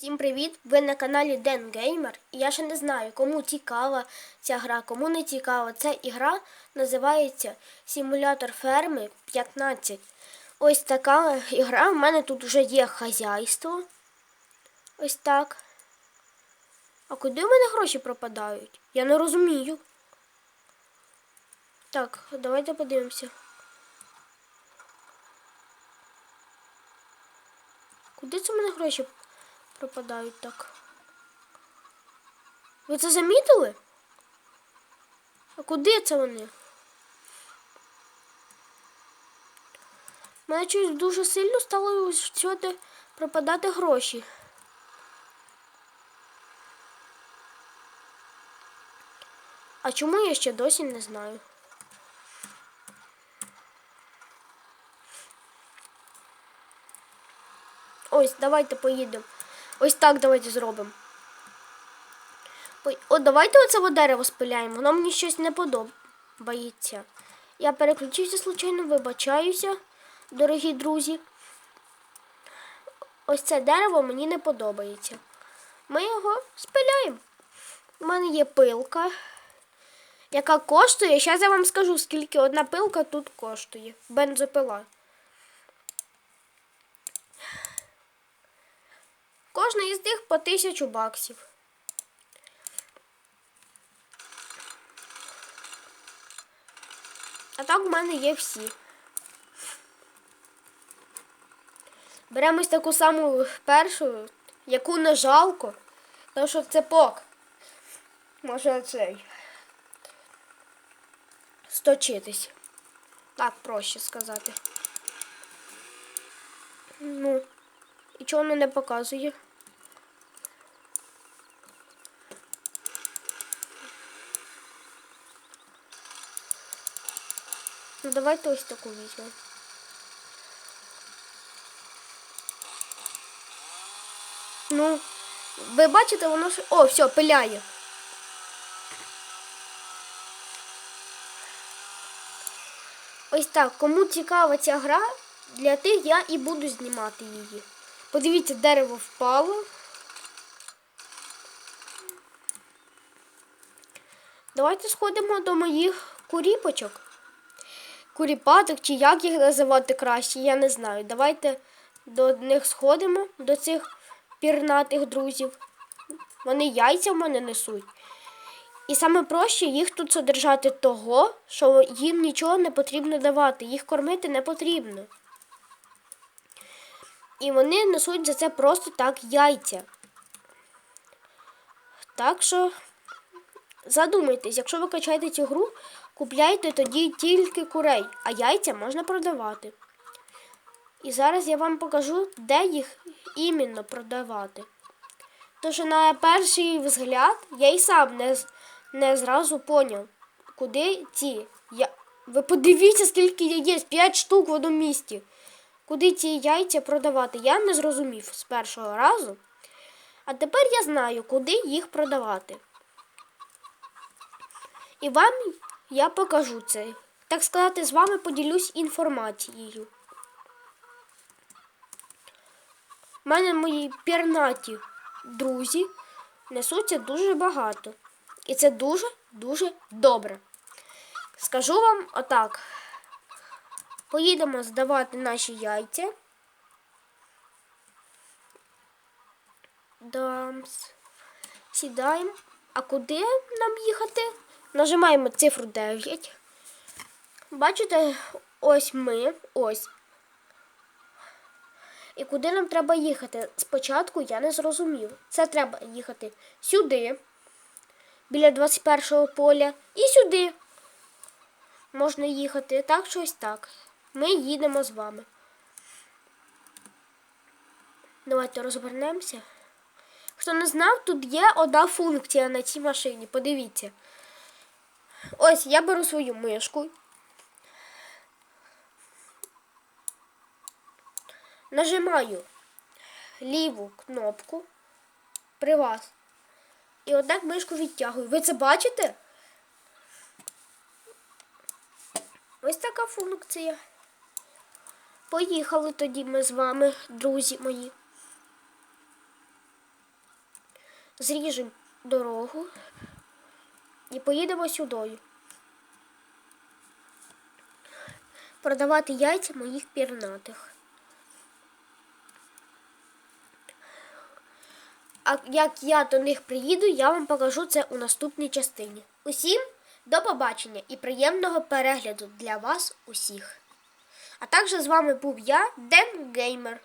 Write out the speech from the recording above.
Всім привіт! Ви на каналі Ден Геймер. І я ще не знаю, кому цікава ця гра, кому не цікава. Ця ігра називається Симулятор ферми 15. Ось така ігра. У мене тут вже є хазяйство. Ось так. А куди в мене гроші пропадають? Я не розумію. Так, давайте подивимося. Куди це в мене гроші пропадають так? Ви це замітили? А куди це вони? Мене щось дуже сильно стало всюди пропадати гроші. А чому я ще досі не знаю? Ось, давайте поїдемо. Ось так давайте зробимо. От давайте оце дерево спиляємо. Воно мені щось не подобається. Я переключився случайно, вибачаюся, дорогі друзі. Ось це дерево мені не подобається. Ми його спиляємо. У мене є пилка, яка коштує. Зараз я вам скажу, скільки одна пилка тут коштує. Бензопила. Кожна із них по тисячу баксів. А так в мене є всі. Беремо ось таку саму першу, яку не жалко, тому що це пок. Може цей. Сточитись. Так проще сказати. Ну. І чого воно не показує? Ну давайте ось таку візьмемо. Ну, ви бачите, воно. О, все, пиляє. Ось так, кому цікава ця гра, для тих я і буду знімати її. Подивіться, дерево впало. Давайте сходимо до моїх куріпочок. Куріпаток, чи як їх називати краще, я не знаю. Давайте до них сходимо, до цих пірнатих друзів. Вони яйця в мене несуть. І саме проще їх тут содержати того, що їм нічого не потрібно давати, їх кормити не потрібно. І вони несуть за це просто так яйця. Так що задумайтесь, якщо ви качаєте цю гру, купляйте тоді тільки курей, а яйця можна продавати. І зараз я вам покажу, де їх іменно продавати. Тож на перший взгляд я і сам не, не зразу поняв, куди ці. Я... Ви подивіться, скільки яєць, 5 штук в одному місті. Куди ці яйця продавати, я не зрозумів з першого разу. А тепер я знаю, куди їх продавати. І вам я покажу це. Так сказати, з вами поділюсь інформацією. У мене мої пірнаті друзі несуться дуже багато. І це дуже-дуже добре. Скажу вам отак. Поїдемо здавати наші яйця. Дамс. Сідаємо. А куди нам їхати? Нажимаємо цифру 9. Бачите, ось ми. Ось. І куди нам треба їхати? Спочатку я не зрозумів. Це треба їхати сюди, біля 21-го поля, і сюди. Можна їхати так, щось так. Ми їдемо з вами. Давайте розвернемося. Хто не знав, тут є одна функція на цій машині. Подивіться. Ось я беру свою мишку. Нажимаю ліву кнопку при вас. І отак мишку відтягую. Ви це бачите? Ось така функція. Поїхали тоді ми з вами, друзі мої. зріжемо дорогу і поїдемо сюди. Продавати яйця моїх пірнатих. А як я до них приїду, я вам покажу це у наступній частині. Усім до побачення і приємного перегляду для вас усіх. А також з вами був я, Ден Геймер.